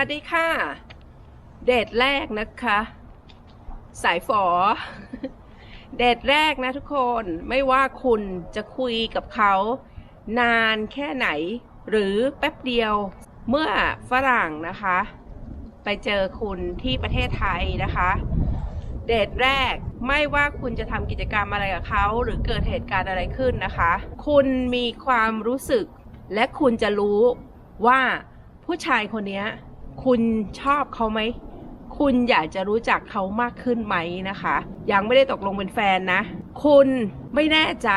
วัสดีค่ะ เดทแรกนะคะ สายฝอ เดทแรกนะทุกคนไม่ว่าคุณจะคุยกับเขา นานแค่ไหน หรือแป๊บเดียวเมื่อฝรั่งนะคะ ไปเจอคุณที่ประเทศไทยนะคะ เดทแรกไม่ว่าคุณจะทำกิจกรรมอะไรกับเขา หรือเกิดเหตุการณ์อะไรขึ้นนะคะ คุณมีความรู้สึกและคุณจะรู้ว่าผู้ชายคนนี้ คุณชอบเขาไหม คุณอยากจะรู้จักเขามากขึ้นไหมนะคะ ยังไม่ได้ตกลงเป็นแฟนนะ คุณไม่แน่ใจ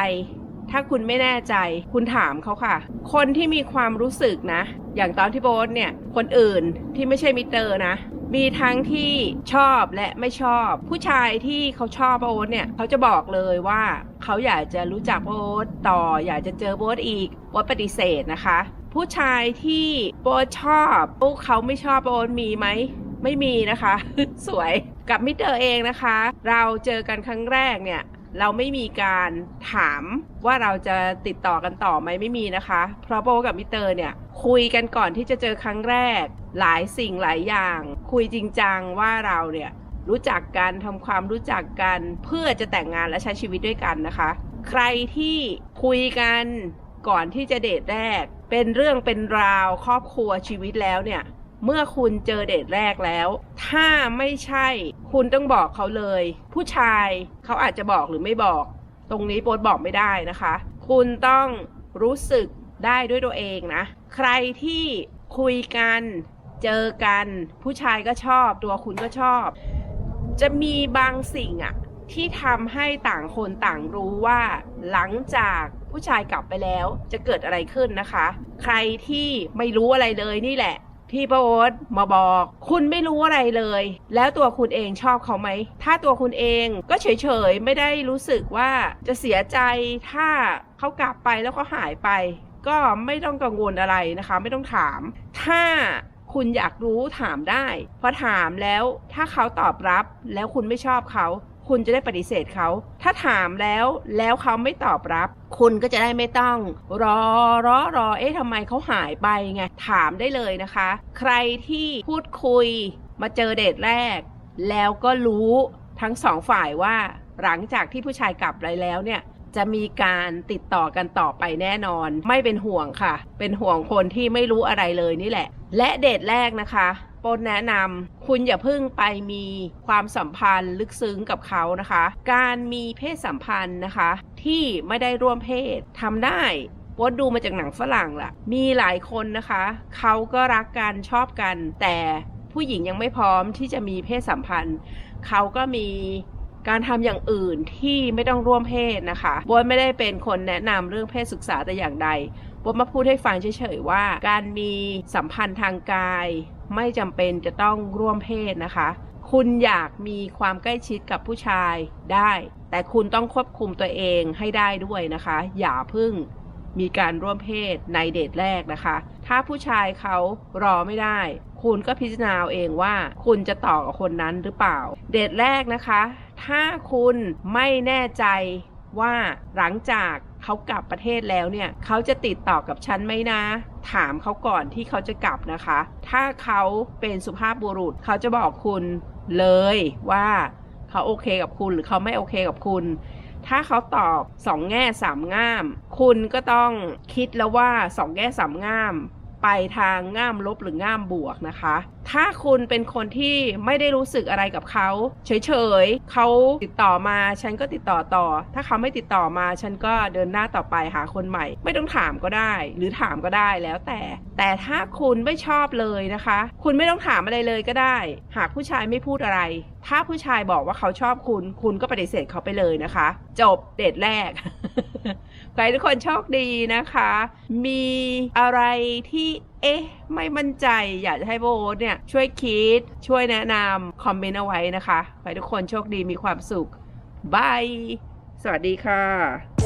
ถ้าคุณไม่แน่ใจ คุณถามเขาค่ะ คนที่มีความรู้สึกนะ อย่างตอนที่โบ๊ทเนี่ย คนอื่นที่ไม่ใช่มิเตอร์นะมีทั้งที่ชอบและไม่ชอบ ผู้ชายที่เขาชอบโบ๊ทเนี่ย เขาจะบอกเลยว่า เขาอยากจะรู้จักโบ๊ทต่ออยากจะเจอโบ๊ทอีกโบ๊ทปฏิเสธนะคะ ผู้ชายที่โบ๊ทชอบพวกเขาไม่ชอบโบ๊ทมีไหมไม่มีนะคะ สวยกับมิเตอร์เองนะคะ เราเจอกันครั้งแรกเนี่ยเราไม่มีการถามว่าเราจะติดต่อกันต่อไหมไม่มีนะคะ เพราะโบกับมิเตอร์เนี่ย คุยกันก่อนที่จะเจอครั้งแรก หลายสิ่งหลายอย่าง คุยจริงจังว่าเราเนี่ย รู้จักกันทำความรู้จักกันเพื่อจะแต่งงานและใช้ชีวิตด้วยกันนะคะ ใครที่คุยกันก่อนที่จะเดทแรก เป็นเรื่องเป็นราวครอบครัวชีวิตแล้วเนี่ย เมื่อคุณเจอเดทแรกแล้ว ถ้าไม่ใช่คุณต้องบอกเขาเลย ผู้ชายเขาอาจจะบอกหรือไม่บอก ตรงนี้โปรดบอกไม่ได้นะคะ คุณต้องรู้สึกได้ด้วยตัวเองนะ ใครที่คุยกัน เจอกัน ผู้ชายก็ชอบ ตัวคุณก็ชอบ จะมีบางสิ่งอะที่ทำให้ต่างคนต่างรู้ว่า หลังจากผู้ชายกลับไปแล้วจะเกิดอะไรขึ้นนะคะ ใครที่ไม่รู้อะไรเลยนี่แหละ ที่ป้าโอ๊ตมาบอก คุณไม่รู้อะไรเลย แล้วตัวคุณเองชอบเขาไหม ถ้าตัวคุณเองก็เฉยๆ ไม่ได้รู้สึกว่าจะเสียใจถ้าเขากลับไปแล้วเขาหายไป ก็ไม่ต้องกังวลอะไรนะคะ ไม่ต้องถาม ถ้า คุณอยากรู้ถามได้ พอถามแล้วถ้าเขาตอบรับแล้วคุณไม่ชอบเขา คุณจะได้ปฏิเสธเขา ถ้าถามแล้วแล้วเขาไม่ตอบรับ คุณก็จะได้ไม่ต้อง รอรอรอเอ๊ะทำไมเขาหายไปไงถามได้เลยนะคะ ใครที่พูดคุย มาเจอเดทแรก แล้วก็รู้ทั้งสองฝ่ายว่าหลังจากที่ผู้ชายกลับไปแล้วเนี่ย จะมีการติดต่อกันต่อไปแน่นอน ไม่เป็นห่วงค่ะ เป็นห่วงคนที่ไม่รู้อะไรเลยนี่แหละ และเดทแรกนะคะปนแนะนำคุณอย่าเพิ่งไปมีความสัมพันธ์ลึกซึ้งกับเขานะคะ การมีเพศสัมพันธ์นะคะ ที่ไม่ได้ร่วมเพศทำได้ปดดูมาจากหนังฝรั่งล่ะ มีหลายคนนะคะ เขาก็รักกันชอบกัน แต่ผู้หญิงยังไม่พร้อมที่จะมีเพศสัมพันธ์ เขาก็มี การทำอย่างอื่นที่ไม่ต้องร่วมเพศนะคะโบทไม่ได้เป็นคนแนะนำเรื่องเพศศึกษาแต่อย่างใดโบทมาพูดให้ฟังเฉยๆว่า การมีสัมพันธ์ทางกาย ไม่จำเป็นจะต้องร่วมเพศนะคะ คุณอยากมีความใกล้ชิดกับผู้ชายได้ แต่คุณต้องควบคุมตัวเองให้ได้ด้วยนะคะ อย่าพึ่งมีการร่วมเพศในเดทแรกนะคะ ถ้าผู้ชายเขารอไม่ได้ คุณก็พิจารณาเองว่า คุณจะต่อกับคนนั้นหรือเปล่า เดทแรกนะคะ ถ้าคุณไม่แน่ใจว่าหลังจากเขากลับประเทศแล้วเนี่ย เขาจะติดต่อกับฉันไหมนะ ถามเขาก่อนที่เขาจะกลับนะคะ ถ้าเขาเป็นสุภาพบุรุษเขาจะบอกคุณเลยว่าเขาโอเคกับคุณหรือเขาไม่โอเคกับคุณ ถ้าเขาตอบสองแง่สามง่าม คุณก็ต้องคิดแล้วว่าสองแง่สามง่าม ไปทางง่ามลบหรือง่ามบวกนะคะ ถ้าคุณเป็นคนที่ไม่ได้รู้สึกอะไรกับเขาเฉยๆเขาติดต่อมาฉันก็ติดต่อต่อ ถ้าเขาไม่ติดต่อมาฉันก็เดินหน้าต่อไปหาคนใหม่ ไม่ต้องถามก็ได้ หรือถามก็ได้แล้วแต่ แต่ถ้าคุณไม่ชอบเลยนะคะ คุณไม่ต้องถามอะไรเลยก็ได้ หากผู้ชายไม่พูดอะไร ถ้าผู้ชายบอกว่าเขาชอบคุณ คุณก็ปฏิเสธเขาไปเลยนะคะ จบเดทแรก ขอให้ทุกคนโชคดีนะคะ มีอะไรที่เอ๊ะ ไม่มั่นใจ อยากจะให้โบทเนี่ย ช่วยคิด ช่วยแนะนำคอมเมนต์เอาไว้นะคะ ขอให้ทุกคนโชคดีมีความสุขบาย สวัสดีค่ะ